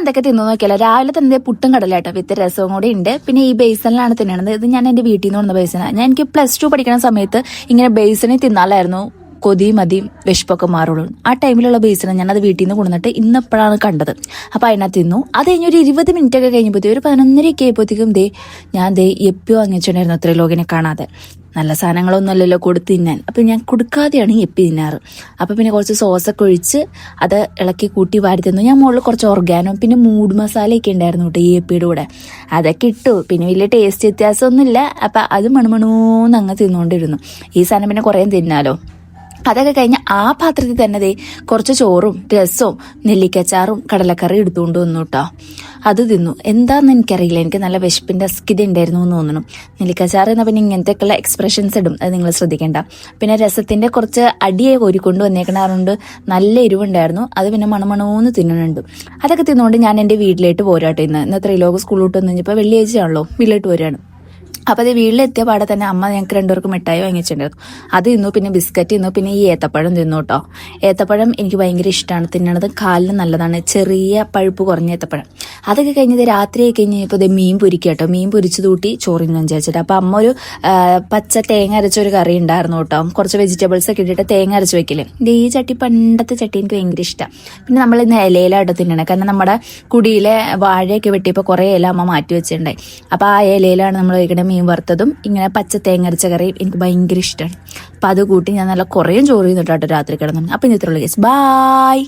എന്തൊക്കെ തിന്നു നോക്കിയാലോ രാവിലെ തന്നെ പുട്ടും കടലാട്ടോ വിത്ത് രസവും കൂടി ഉണ്ട്. പിന്നെ ഈ ബേസണിലാണ് തിന്നണത്. ഇത് ഞാൻ എന്റെ വീട്ടിൽ നിന്ന് കൊണ്ടുവന്ന ബേസനാണ് ഞാൻ എനിക്ക് പ്ലസ് ടു പഠിക്കുന്ന സമയത്ത് ഇങ്ങനെ ബേസനെ തിന്നാലായിരുന്നു. കൊതി മതി വിശപ്പൊക്കെ മാറുള്ളൂ. ആ ടൈമിലുള്ള ബേസിനെ ഞാൻ അത് വീട്ടിൽ നിന്ന് കൊണ്ടുവന്നിട്ട് ഇന്നപ്പോഴാണ് കണ്ടത്. അപ്പോൾ അതിനകത്ത് തിന്നു അത് കഴിഞ്ഞ് ഒരു ഇരുപത് മിനിറ്റ് ഒക്കെ കഴിഞ്ഞപ്പോഴത്തേ ഒരു പതിനൊന്നരയൊക്കെ ആയപ്പോഴത്തേക്കും ദേ ഞാൻ ദേ എപ്പിയോ വാങ്ങിച്ചിട്ടുണ്ടായിരുന്നു അത്രയും ലോകിനെ കാണാതെ. നല്ല സാധനങ്ങളൊന്നും അല്ലല്ലോ കൊടുത്ത് തിന്നാൻ. അപ്പം ഞാൻ കൊടുക്കാതെയാണ് ഈ എപ്പി തിന്നാറ്. അപ്പം പിന്നെ കുറച്ച് സോസൊക്കെ ഒഴിച്ച് അത് ഇളക്കി കൂട്ടി വാരി തന്നു. ഞാൻ മുകളിൽ കുറച്ച് ഓർഗാനോ പിന്നെ മൂഡ് മസാലയൊക്കെ ഉണ്ടായിരുന്നു കേട്ടോ ഈ എപ്പിയുടെ കൂടെ. അതൊക്കെ ഇട്ടു. പിന്നെ വലിയ ടേസ്റ്റ് വ്യത്യാസമൊന്നുമില്ല. അപ്പം അത് മണുമണൂന്ന് അങ്ങ് തിന്നുകൊണ്ടിരുന്നു. ഈ സാധനം പിന്നെ കുറേ തിന്നാലോ? അതൊക്കെ കഴിഞ്ഞ് ആ പാത്രത്തിൽ തന്നെ ദേ കുറച്ച് ചോറും രസവും നെല്ലിക്കച്ചാറും കടലക്കറി എടുത്തുകൊണ്ട് വന്നു കേട്ടോ അത് തിന്നു. എന്താന്ന് എനിക്കറിയില്ല. എനിക്ക് നല്ല വിശപ്പിന്റെ അസ്കിത ഉണ്ടായിരുന്നു എന്ന് തോന്നുന്നു. നെല്ലിക്കച്ചാർ എന്നാൽ പിന്നെ ഇങ്ങനത്തെയൊക്കെയുള്ള എക്സ്പ്രഷൻസ് ഇടും. അത് നിങ്ങൾ ശ്രദ്ധിക്കേണ്ട. പിന്നെ രസത്തിന്റെ കുറച്ച് അടിയെ കോരിക്കൊണ്ട് വന്നേക്കണാറുണ്ട് നല്ല എരിവുണ്ടായിരുന്നു. അത് പിന്നെ മണമണോന്ന് തിന്നുന്നുണ്ട് അതൊക്കെ തിന്നുകൊണ്ട് ഞാൻ എന്റെ വീട്ടിലേക്ക് പോരാട്ടോ ഇന്ന്. ഇന്ന് ത്രിലോക സ്കൂളിലോട്ട് വന്നു. കഴിഞ്ഞപ്പോൾ വെള്ളിയാഴ്ചയാണല്ലോ. വീട്ടിലോട്ട് വരികയാണ് അപ്പോൾ അത് വീട്ടിലെത്തിയ പാടെ തന്നെ അമ്മ ഞങ്ങൾക്ക് രണ്ടുപേർക്കും മിഠായി വാങ്ങിച്ചിട്ടുണ്ടായിരുന്നു. അത് തിന്നു പിന്നെ ബിസ്ക്കറ്റ് തിന്നു പിന്നെ ഈ ഏത്തപ്പഴം തിന്നു കേട്ടോ ഏത്തപ്പഴം എനിക്ക് ഭയങ്കര ഇഷ്ടമാണ് തിന്നണത് കാലിന് നല്ലതാണ്. ചെറിയ പഴുപ്പ് കുറഞ്ഞ ഏത്തപ്പഴം. അതൊക്കെ കഴിഞ്ഞത് രാത്രിയായി കഴിഞ്ഞ് കഴിഞ്ഞപ്പോൾ ഇത് മീൻ പൊരിക്കുക കേട്ടോ മീൻ പൊരിച്ച് തൂട്ടി ചോറിന് വിചാരിച്ചിട്ട്. അപ്പോൾ അമ്മ ഒരു പച്ച തേങ്ങ അരച്ച ഒരു കറി ഉണ്ടായിരുന്നു കേട്ടോ. കുറച്ച് വെജിറ്റബിൾസ് ഒക്കെ ഇട്ടിട്ട് തേങ്ങ അരച്ച് വെക്കില്ലേ ഈ ചട്ടി പണ്ടത്തെ ചട്ടി എനിക്ക് ഭയങ്കര ഇഷ്ടം. പിന്നെ നമ്മൾ ഇന്ന് ഇലയിലായിട്ട് തിന്നണം. കാരണം നമ്മുടെ കുടിയിലെ വാഴയൊക്കെ വെട്ടിയപ്പോൾ കുറേ ഇല അമ്മ മാറ്റി വെച്ചിട്ടുണ്ടായി. അപ്പോൾ ആ ഇലയിലാണ് നമ്മൾ കഴിക്കുന്നത് മീൻ വറുത്തതും ഇങ്ങനെ പച്ച തേങ്ങ അരച്ച കറിയും എനിക്ക് ഭയങ്കര ഇഷ്ടമാണ് അപ്പോൾ അത് കൂട്ടി ഞാൻ നല്ല കുറേ ചോറ് ചെയ്തിട്ടാട്ടോ രാത്രി കിടന്നു. അപ്പം ഇത്രയുള്ള കേസ് ബായ്